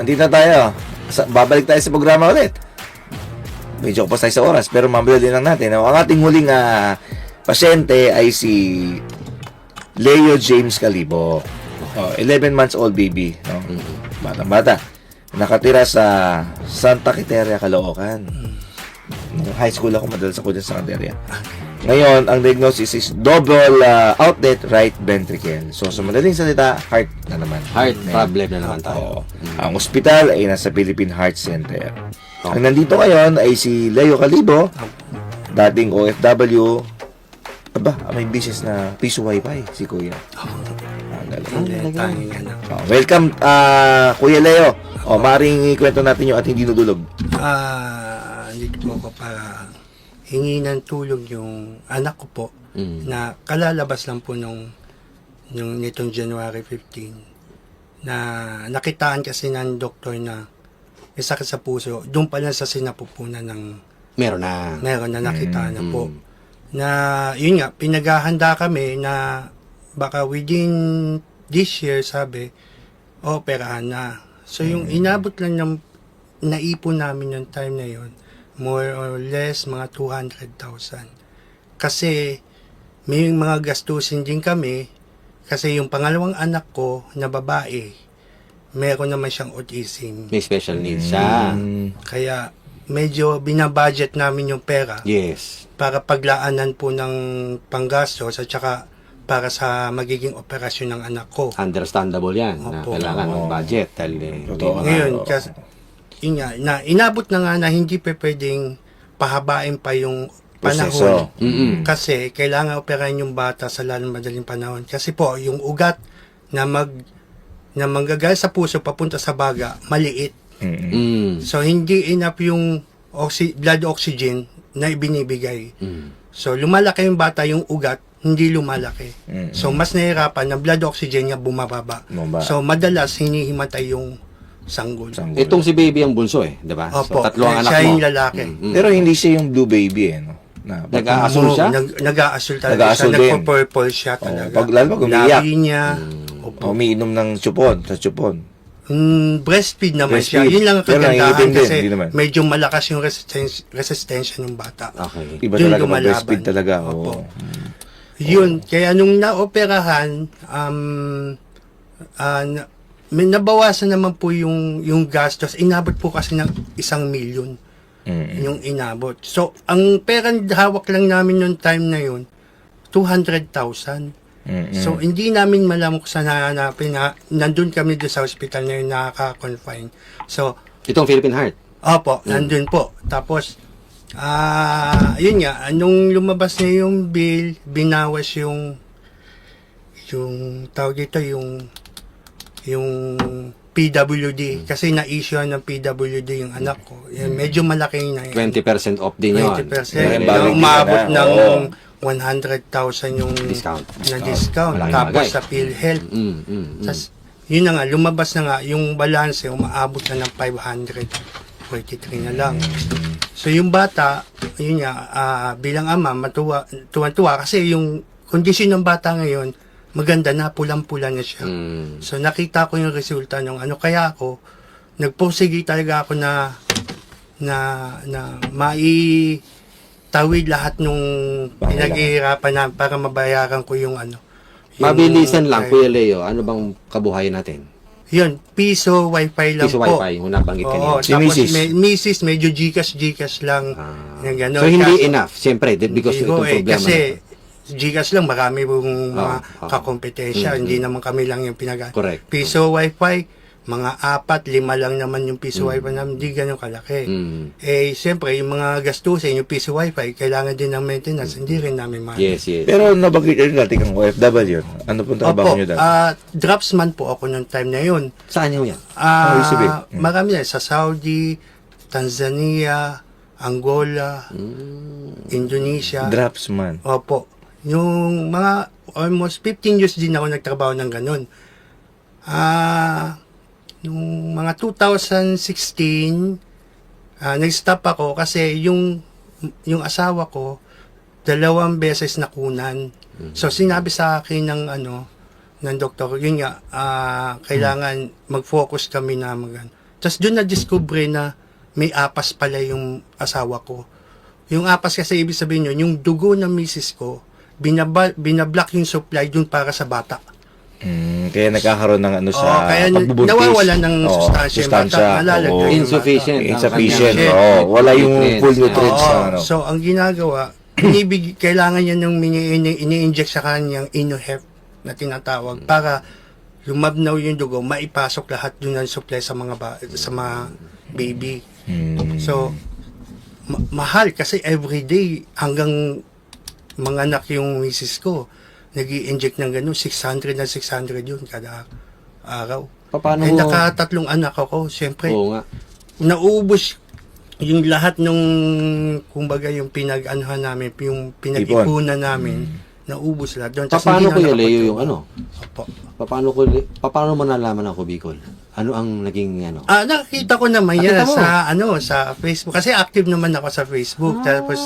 Andito na tayo. Sa, babalik tayo sa programa ulit. Medyo pa tayo sa oras, pero mamaya din lang natin. Ang ating huling ah, pasyente ay si Leo James Calibo. Oh, 11 months old baby. No? Bata, bata. Nakatira sa Santa Quiteria, Caloocan. Nung high school ako, madalas ako dyan sa Canteria. Ngayon, ang diagnosis is double ah, outlet right ventricle. So, sa madaling salita, heart na naman. Heart problem na naman tayo. Oo. Ang ospital ay nasa Philippine Heart Center. Ang nandito ngayon ay si Leo Calibo, dating OFW. Aba, may business na piso wifi si Kuya. Ah, galing. Oh, welcome, ah, Kuya Leo. O, maring ikwento natin yung ating dinudulog. Ah, dito po ako para hingi ng tulong yung anak ko po Mm. na kalalabas lang po nung, nung nitong January 15 na nakitaan kasi ng doktor na may sakit sa puso. Doon pa lang sa sinapupunan ng Meron na. meron na nakita na po. Mm. Na yun nga, pinaghahanda kami na baka within this year, sabi, operahan na. So yung inabot lang ng naipon namin yung time na yun, more or less mga 200,000. Kasi may mga gastusin din kami kasi yung pangalawang anak ko na babae, meron naman siyang autism. May special needs siya. Mm, Kaya medyo binabudget namin yung pera Yes. para paglaanan po ng panggastos at saka para sa magiging operasyon ng anak ko. Understandable yan. Na Opo. kailangan ng budget. Dahil eh, Totoo. hindi- Ngayon, Oo. kasi, yun nga, na, inabot na nga na hindi pa pwedeng pahabain pa yung panahon. Proseso. Mm-mm. Kasi kailangan operahin yung bata sa lalong madaling panahon. Kasi po, yung ugat na mag na manggagal sa puso papunta sa baga, maliit. Mm. So, hindi enough yung oxy, blood oxygen na ibinibigay. Mm. So, lumalaki yung bata, yung ugat, hindi lumalaki. Mm. So, mas nahihirapan na blood oxygen niya bumababa. Bumaba. So, madalas hinihimatay yung sanggol. Sanggol. Itong si baby ang bunso eh. Di ba? Opo, so, tatlo ang anak siya mo. yung lalaki. Mm-mm. Pero hindi siya yung blue baby eh, no? Na, Nag-aasul siya? Nag, nag-aasul talaga Nag-aasul siya. din. Nagpo-purple siya Oo, talaga. pag- lalo pag umiiyak. Labi niya. Mm. umiinom ng chupon, sa chupon. Mm, breastfeed naman siya. Breastfeed. Yun lang ang kagandahan din, kasi naman. medyo malakas yung resistance, resistensya ng bata. Okay. Iba talaga lumalaban. mag-breastfeed talaga. Opo. Oo. Yun, kaya nung naoperahan, um, na, may nabawasan naman po yung, yung gastos. Inabot po kasi ng isang milyon Mm, yung inabot. So, ang perang hawak lang namin nung time na yun, 200,000. mm, mm. So, hindi namin malam kung saan hahanapin na nandun kami doon sa hospital na yun nakaka-confine. So, Itong Philippine Heart. Opo, nandun po. Tapos, ah, yun nga, nung lumabas na yung bill, binawas yung, yung, tawag dito, yung, yung PWD. Kasi na-issue ng PWD yung anak ko. Yan, medyo malaki na yun. 20% off din yun. 20%. Malaking Na bagay din umabot na, ng oo. 100,000 yung Discount. na discount. Malaking Tapos bagay. sa PhilHealth. Mm, mm, mm. Tas, yun na nga, lumabas na nga, yung balance, umaabot na ng 543 na lang. So, yung bata, yun nga, ah, bilang ama, matuwa, tuwan-tuwa kasi yung kondisyon ng bata ngayon, maganda na, pulang-pula na siya. Mm. So, nakita ko yung resulta ng ano, kaya ako, nagpursige talaga ako na, na, na, mai, tawid lahat nung pinaghihirapan na para mabayaran ko yung ano. yung- Mabilisan lang, Kuya Leo. Ano bang kabuhayan natin? Yun, piso wifi lang Piso po. wifi, yung nabanggit Oo, kanina. Si tapos Mrs. May, Mrs. medyo Gcash, Gcash lang. Ah. Yung gano'n. so, hindi Kasi- enough. Siyempre, because Hindi itong eh, problema. Kasi na- Gcash lang, marami pong mga oo. kakompetensya. Mm, Hindi naman kami lang yung pinag Correct. Piso wifi, mga apat, lima lang naman yung piso Mm. wifi namin. Hindi ganun kalaki. Mm. Eh, siyempre, yung mga gastusin, yung piso wifi, kailangan din ng maintenance. Hindi rin namin ma- Yes, yes. Pero nabanggit nyo dati kang OFW. Ano pong trabaho Opo, nyo dati? ah, dropsman po ako ng time na yun. Saan yun yan? Ah, sabihin? Mm. marami na sa Saudi, Tanzania, Angola, Mm. Indonesia. Dropsman. Opo. Yung mga almost 15 years din ako nagtrabaho ng ganun. Ah, nung mga 2016, ah, nag-stop ako kasi yung yung asawa ko dalawang beses nakunan. So sinabi sa akin ng ano ng doktor, yun nga, ah, kailangan mag-focus kami na mag Tapos doon na-discover na may apas pala yung asawa ko. Yung apas kasi ibig sabihin yun, yung dugo ng misis ko, binaba, binablock yung supply dun para sa bata. Mm, kaya nagkakaroon ng ano sa Oo, kaya pagbubuntis. nawawala ng Oo, sustansya malalagay oo. yung Insufficient. Insufficient. Oo, wala yung Nutrients. full nutrients na ano. So, ang ginagawa, inibig, kailangan niya ng ini-inject sa kanyang InnoHep na tinatawag para lumabnaw yung dugo, maipasok lahat dun ng supply sa mga ba, sa mga baby. Mm. So, ma- mahal kasi everyday hanggang mga anak yung misis ko nag inject ng ganun, 600 na 600 yun kada araw. Paano eh, mo? nakatatlong anak ako, siyempre, Oo nga. nauubos yung lahat nung kumbaga yung pinag-anuhan namin, yung pinag-ipunan namin, naubos lahat doon. Tas Paano hindi na Kuya Leo yung ano? Opo. Paano ko paano mo nalaman ako Bicol? Ano ang naging ano? Ah, nakita ko naman yan sa ano sa Facebook kasi active naman ako sa Facebook. Tapos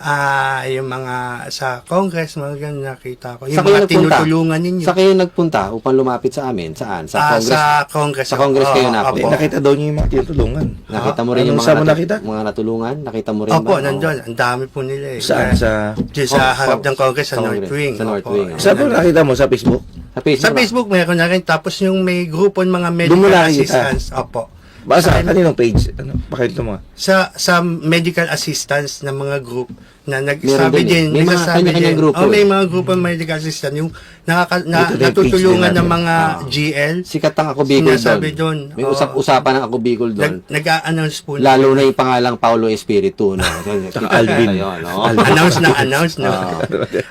ah yung mga sa Congress mga ganun nakita ko. Yung Sa kayo mga tinutulungan ninyo. Sa kayo nagpunta upang lumapit sa amin? Saan? Sa Ah, Congress? sa Congress. Sa Congress kayo Oo, napunta? Opo. nakita daw niyo yung mga tinutulungan. Nakita mo rin Anong yung mga, nakita? mga natulungan? Nakita mo rin Opo, ba? nandun. Ang dami po nila eh. Saan? Sa, sa Oh, harap sa- ng Congress sa, sa North Congress, Wing. sa North Opo. Wing. saan mo nakita mo? Sa Facebook? Sa Facebook? Sa Facebook meron na rin. Tapos yung may grupo ng mga medical assistance. Opo. Basta, kaninong page? Ano? Pakita mo. nga. Sa sa medical assistance ng mga group na nagsabi din eh. din, May mga nagsasabi kanya-kanyang din. grupo Oh, may eh. mga grupo ng medical assistant yung nakaka, na, natutulungan ng mga Ah. GL. Sikat ang ako Bicol Sinasabi doon. doon, May usap-usapan ng ako Bicol doon. Nag, nag-a-announce po. Lalo na yung pangalang Paulo Espiritu. No? Alvin. Ayun, no? announce na announce na. Ah.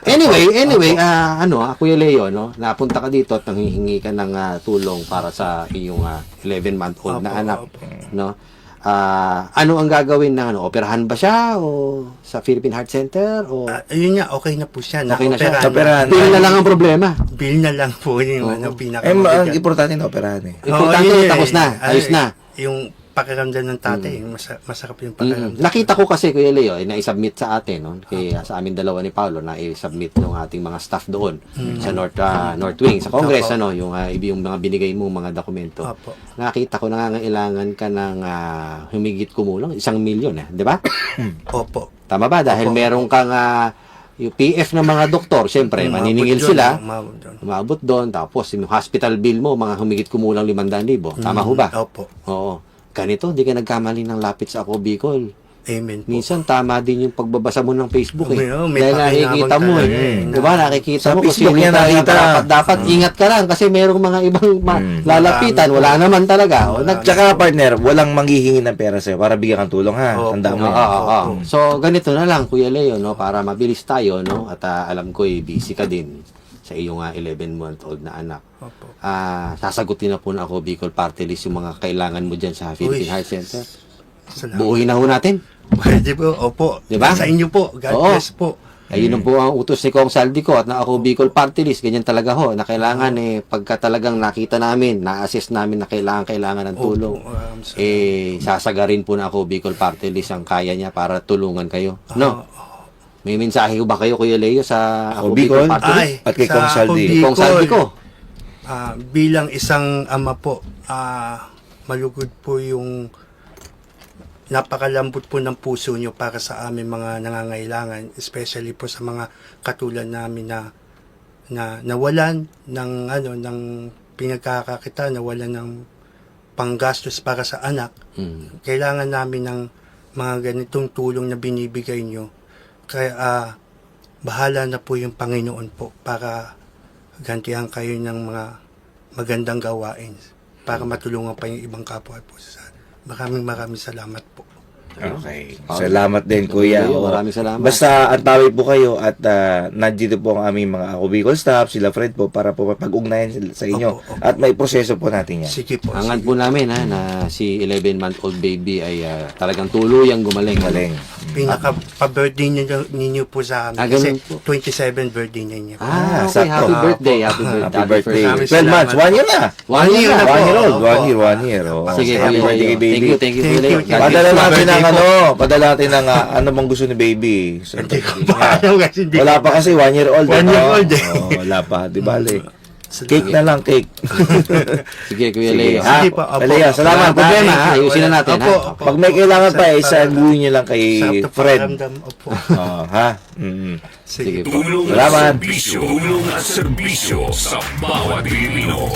anyway, anyway, ah, ano, ah, Kuya Leo, no, napunta ka dito at nanghihingi ka ng ah, tulong para sa iyong 11-month-old na anak, opo. no? Ah, ano ang gagawin na ano? Operahan ba siya o sa Philippine Heart Center o Ah, ayun nga, okay na po siya. Okay na siya. Operahan. Bill na lang ang problema? Bill na lang po yung Oo. ano, pinaka Eh, ang importante na operahan eh. Importante, Oo, yun, tapos eh. na, ayos Ay, na. Yung pakiramdam ng tatay, masa- masarap yung Mm. pakiramdam. Nakita ko kasi Kuya Leo, eh, na-submit sa atin, no? Kay, sa amin dalawa ni Paolo, na i-submit ng ating mga staff doon sa North ah, North Wing, sa Congress, Opo. ano, yung, ah, yung mga binigay mo mga dokumento. Opo. Nakita ko nangangailangan ka ng ah, humigit kumulang isang milyon, eh, di ba? Opo. Tama ba? Dahil Opo. meron kang ah, yung PF ng mga doktor, syempre, Umabot maniningil doon, sila, umabot doon. umabot doon, tapos yung hospital bill mo, mga humigit kumulang 500,000. Tama ho ba? Opo. Oo. Ganito, hindi ka nagkamali ng lapit sa ako, Bicol. Amen po. Minsan tama din yung pagbabasa mo ng Facebook eh. Oo, may Dahil nakikita mo eh. eh. Di ba? Nakikita Sa mo kung Facebook sino yan nakita. dapat, dapat ingat ka lang kasi merong mga ibang ma- Mm. lalapitan. Wala naman talaga. Wala. nag- Tsaka partner, walang manghihingi ng pera sa'yo para bigyan kang tulong ha. Oo, Tandaan mo Oo, yan. oo, oo. So, ganito na lang, Kuya Leo, no? Para mabilis tayo, no? At ah, alam ko, eh, busy ka din sa iyong 11-month-old na anak. Opo. Ah, sasagutin na po na ako Bicol Party List yung mga kailangan mo dyan sa Philippine Uy. Heart Center. Salamat. Buuhin na ho natin. Pwede po. Opo. Di ba? Sa inyo po. God Oo. bless po. Ayun ang po ang utos ni Kong Saldi ko at na ako Bicol Party List, ganyan talaga ho, na kailangan eh, pagka talagang nakita namin, na-assess namin na kailangan, kailangan ng tulong. Um, sa- eh, sasagarin po na ako Bicol Party List ang kaya niya para tulungan kayo. No? May mensahe ko ba kayo, Kuya Leo, sa Ako, Bicol? Ay, At kay sa Kong Saldi. ako, Kong Saldi ko. Ah, bilang isang ama po, ah, malugod po yung napakalambot po ng puso nyo para sa amin mga nangangailangan, especially po sa mga katulad namin na na nawalan ng ano ng pinagkakakita, nawalan ng panggastos para sa anak. Mm. Kailangan namin ng mga ganitong tulong na binibigay nyo. Kaya ah, bahala na po yung Panginoon po para gantihan kayo ng mga magandang gawain para matulungan pa yung ibang kapwa po sa Maraming maraming salamat po. Okay. Salamat din, Kuya. Kuya, maraming salamat. Basta antawi po kayo at ah, nandito po ang aming mga Ako Bicol staff, sila Fred po, para po pag-ugnayan sila sa inyo. Opo, opo. At may proseso po natin yan. Sige po. Angan po namin ha, na si 11-month-old baby ay ah, talagang tuluyang gumaling. Galing. Pinaka pa-birthday ninyo, ninyo po sa Ah, amin. ganun Kasi po. 27 birthday ninyo. Ah, Ah, okay. sakto. Happy Ah, birthday. Happy birthday. Happy birthday. Maraming 12 salamat. months, one year na. One year na. po. One year old, Opo. one year, one year. Oh. Sige, Happy Kuya birthday, Leo. baby. Thank you, thank you, Thank Kuya Leo. you, thank you. Padala Happy natin birthday ng po. Ano, padala natin ng ah, ano bang gusto ni baby. So, Hindi ko pa alam kasi hindi wala pa kasi one year old. One ano? year old eh. Oo, wala pa, di ba? Le? Cake na lang, cake. Sige, Kuya Sige. Leo. Ah, Sige po, opo. Leo, salamat. Walang problema, ha? ha? Ayusin na natin, Opo, ha? opo, Pag may opo. kailangan pa, Sa- isaguhin nyo lang kay sa Fred. Opo. Oo, ha? Mm. Sige po. At serbisyo. Tulong at serbisyo sa bawat Pilipino.